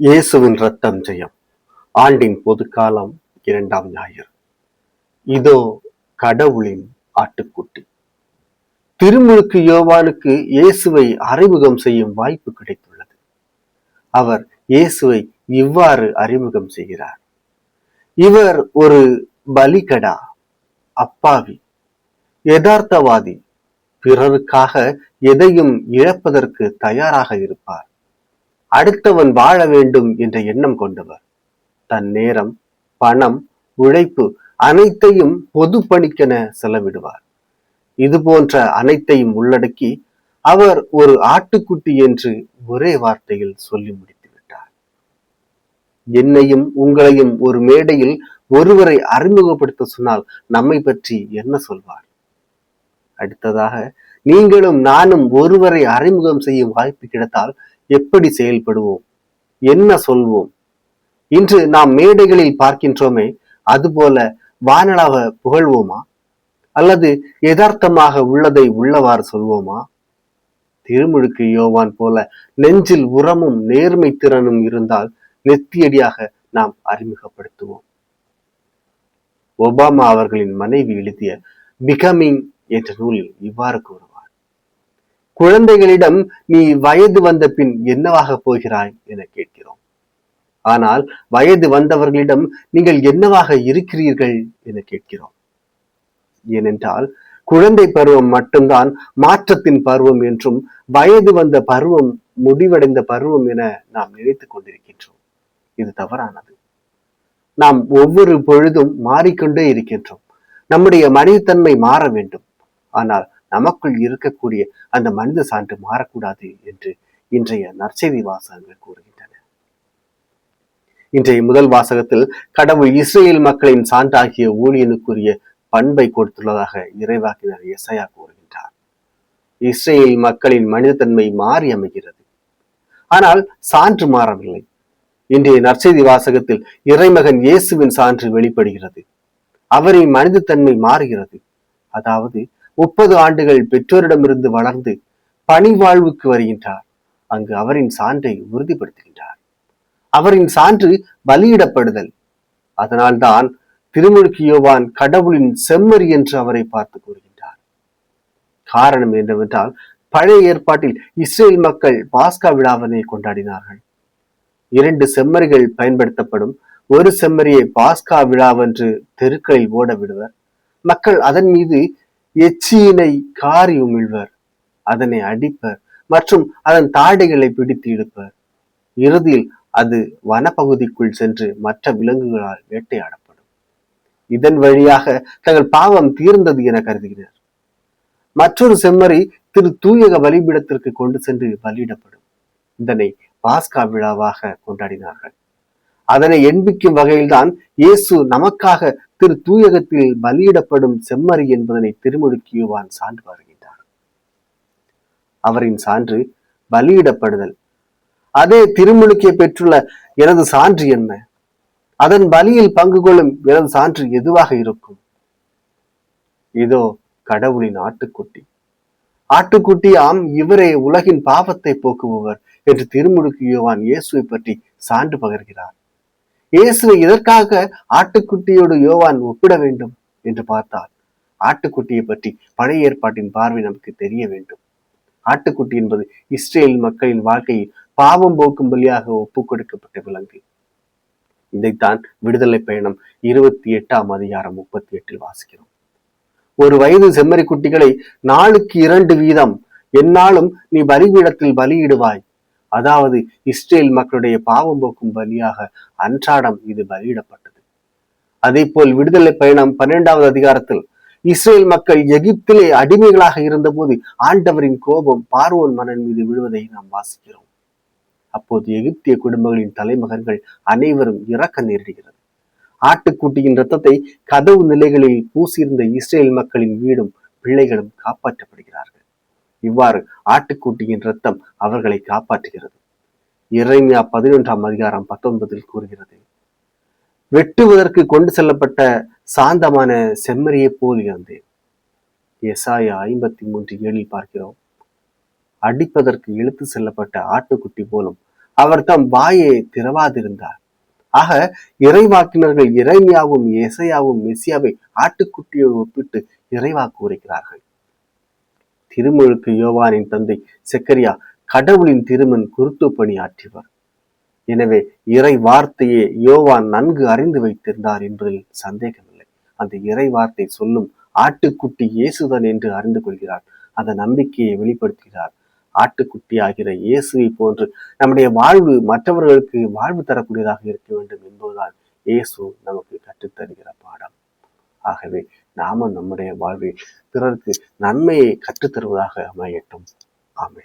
இயேசுவின் ரத்தம் ஜெயம். ஆண்டின் பொதுக்காலம் இரண்டாம் ஞாயிறு. இதோ கடவுளின் ஆட்டுக்குட்டி. திருமுழுக்கு யோவானுக்கு இயேசுவை அறிமுகம் செய்யும் வாய்ப்பு கிடைத்துள்ளது. அவர் இயேசுவை இவ்வாறு அறிமுகம் செய்கிறார். இவர் ஒரு பலிகடா அப்பாவி யதார்த்தவாதி. பிறருக்காக எதையும் இழப்பதற்கு தயாராக இருப்பார். அடுத்தவன் வாழ வேண்டும் என்ற எண்ணம் கொண்டவர். தன் நேரம் பணம் உழைப்பு அனைத்தையும் பொது பணிக்கென செலவிடுவார். இது போன்ற அனைத்தையும் உள்ளடக்கி அவர் ஒரு ஆட்டுக்குட்டி என்று ஒரே வார்த்தையில் சொல்லி முடித்து விட்டார் என்னையும் உங்களையும் ஒரு மேடையில் ஒருவரை அறிமுகப்படுத்த சொன்னால் நம்மை பற்றி என்ன சொல்வார்? அடுத்ததாக நீங்களும் நானும் ஒருவரை அறிமுகம் செய்யும் வாய்ப்பு கிடைத்தால் எப்படி செயல்படுவோம்? என்ன சொல்வோம்? இன்று நாம் மேடைகளில் பார்க்கின்றோமே அதுபோல வானளாவ புகழ்வோமா? அல்லது யதார்த்தமாக உள்ளதை உள்ளவாறு சொல்வோமா? திருமுழுக்கு யோவான் போல நெஞ்சில் உரமும் நேர்மை திறனும் இருந்தால் நெத்தியடியாக நாம் அறிமுகப்படுத்துவோம். ஒபாமா அவர்களின் மனைவி எழுதிய பிகமிங் என்ற நூலில் இவ்வாறு கூறும். குழந்தைகளிடம் நீ வயது வந்த பின் என்னவாக போகிறாய் என கேட்கிறோம். ஆனால் வயது வந்தவர்களிடம் நீங்கள் என்னவாக இருக்கிறீர்கள் என கேட்கிறோம். ஏனென்றால் குழந்தை பருவம் மட்டும்தான் மாற்றத்தின் பருவம் என்றும் வயது வந்த பருவம் முடிவடைந்த பருவம் என நாம் நினைத்துக் கொண்டிருக்கின்றோம். இது தவறானது. நாம் ஒவ்வொரு பொழுதும் மாறிக்கொண்டே இருக்கின்றோம். நம்முடைய மனிதத்தன்மை மாற வேண்டும். ஆனால் நமக்குள் இருக்கக்கூடிய அந்த மனித சான்று மாறக்கூடாது என்று இன்றைய நற்செய்தி வாசகங்கள் கூறுகின்றன. இன்றைய முதல் வாசகத்தில் கடவுள் இஸ்ரேல் மக்களின் சான்றாகிய ஊழியனுக்குரிய பண்பை கொடுத்துள்ளதாக இறைவாக்கினர் எசையா கூறுகின்றார். இஸ்ரேல் மக்களின் மனிதத்தன்மை மாறி அமைகிறது. ஆனால் சான்று மாறவில்லை. இன்றைய நற்செய்தி வாசகத்தில் இறைமகன் இயேசுவின் சான்று வெளிப்படுகிறது. அவரின் மனிதத்தன்மை மாறுகிறது. அதாவது முப்பது ஆண்டுகள் பெற்றோரிடமிருந்து வளர்ந்து பணி வாழ்வுக்கு வருகின்றார். அங்கு அவரின் சான்றை உறுதிப்படுத்துகின்றார். அவரின் சான்று பலியிடப்படுதல். அதனால்தான் திருமுழுக்கு யோவான் கடவுளின் செம்மறி என்று அவரை பார்த்து கூறுகின்றார். காரணம் என்னவென்றால் பழைய ஏற்பாட்டில் இஸ்ரேல் மக்கள் பாஸ்கா விழாவினை கொண்டாடினார்கள். இரண்டு செம்மறிகள் பயன்படுத்தப்படும் ஒரு செம்மறியை பாஸ்கா விழாவென்று தெருக்களில் ஓட விடுவர். மக்கள் அதன் மீது எச்சியினை காரி உமிழ்வர். அதனை அடிப்பர் மற்றும் அதன் தாடைகளை பிடித்து இழுப்பர் இறுதியில் அது வனப்பகுதிக்குள் சென்று மற்ற விலங்குகளால் வேட்டையாடப்படும். இதன் வழியாக தங்கள் பாவம் தீர்ந்தது என கருதுகிறார். மற்றொரு செம்மறி திரு தூயக பலிபீடத்திற்கு கொண்டு சென்று பலியிடப்படும். இதனை பாஸ்கா விழாவாக கொண்டாடினார்கள். அதனை எண்பிக்கும் வகையில்தான் இயேசு நமக்காக திரு தூயகத்தில் பலியிடப்படும் செம்மறி என்பதனை திருமுழுக்கியுவான் சான்று வருகின்றார். அவரின் சான்று பலியிடப்படுதல். அதே திருமுழுக்கியை பெற்றுள்ள எனது சான்று என்ன? அதன் பலியில் பங்கு கொள்ளும் எனது சான்று எதுவாக இருக்கும்? இதோ கடவுளின் ஆட்டுக்குட்டி. ஆட்டுக்குட்டி ஆம் இவரே உலகின் பாவத்தை போக்குபவர் என்று திருமுழுக்கு யோவான் இயேசுவை பற்றி சான்று பகர்கிறார். இயேசுவை இதற்காக ஆட்டுக்குட்டியோடு யோவான் ஒப்பிட வேண்டும் என்று பார்த்தால் ஆட்டுக்குட்டியை பற்றி பழைய ஏற்பாட்டின் பார்வை நமக்கு தெரிய வேண்டும். ஆட்டுக்குட்டி என்பது இஸ்ரேல் மக்களின் வாழ்க்கையில் பாவம் போக்கும் பலியாக ஒப்புக் கொடுக்கப்பட்ட விலங்கு. இதைத்தான் விடுதலை பயணம் இருபத்தி எட்டாம் அதிகாரம் முப்பத்தி எட்டில் வாசிக்கிறோம். ஒரு வயது செம்மறி குட்டிகளை நாளுக்கு இரண்டு வீதம் என்னாலும் நீ பலிபீடத்தில் பலியிடுவாய் அதாவது இஸ்ரேல் மக்களுடைய பாவம் போக்கும் பலியாக அன்றாடம் இது பலியிடப்பட்டது. அதே போல் விடுதலை பயணம் பன்னிரெண்டாவது அதிகாரத்தில் இஸ்ரேல் மக்கள் எகிப்திலே அடிமைகளாக இருந்தபோது ஆண்டவரின் கோபம் பார்வோன் மன்னன் மீது விழுவதை நாம் வாசிக்கிறோம். அப்போது எகிப்திய குடும்பங்களின் தலைமகன்கள் அனைவரும் இறக்க நேரிடுகிறது. ஆட்டுக்குட்டியின் ரத்தத்தை கதவு நிலைகளில் பூசியிருந்த இஸ்ரேல் மக்களின் வீடும் பிள்ளைகளும் காப்பாற்றப்படுகிறார்கள். இவ்வாறு ஆட்டுக்குட்டியின் ரத்தம் அவர்களை காப்பாற்றுகிறது. இறைமையா பதினொன்றாம் அதிகாரம் பத்தொன்பதில் கூறுகிறது வெட்டுவதற்கு கொண்டு செல்லப்பட்ட சாந்தமான செம்மறியை போல் இருந்தேன் எசாயா ஐம்பத்தி மூன்று ஏழில் பார்க்கிறோம் அடிப்பதற்கு இழுத்து செல்லப்பட்ட ஆட்டுக்குட்டி போலும் அவர் தம் வாயை திறவாதிருந்தார். ஆக இறைவாக்கினர்கள் இறைமையாவும் இசையாவும் மெசியாவை ஆட்டுக்குட்டியோடு ஒப்பிட்டு இறைவாக்கு உரைக்கிறார்கள் திருமுழுக்கு யோவானின் தந்தை செக்கரியா கடவுளின் திருமன் குருத்து பணி எனவே இறை வார்த்தையே யோவான் நன்கு அறிந்து வைத்திருந்தார் என்பதில் சந்தேகமில்லை. அந்த இறை வார்த்தை சொல்லும் ஆட்டுக்குட்டி இயேசுதான் என்று அறிந்து கொள்கிறார். அந்த நம்பிக்கையை வெளிப்படுத்துகிறார். ஆட்டுக்குட்டி ஆகிற இயேசுவை போன்று நம்முடைய வாழ்வு மற்றவர்களுக்கு வாழ்வு தரக்கூடியதாக இருக்க வேண்டும் என்பதுதான் இயேசு நமக்கு கற்றுத்தருகிற பாடம். ஆகவே நாம நம்முடைய வாழ்வில் பிறருக்கு நன்மையை கற்றுத்தருவதாக அமையட்டும். ஆமே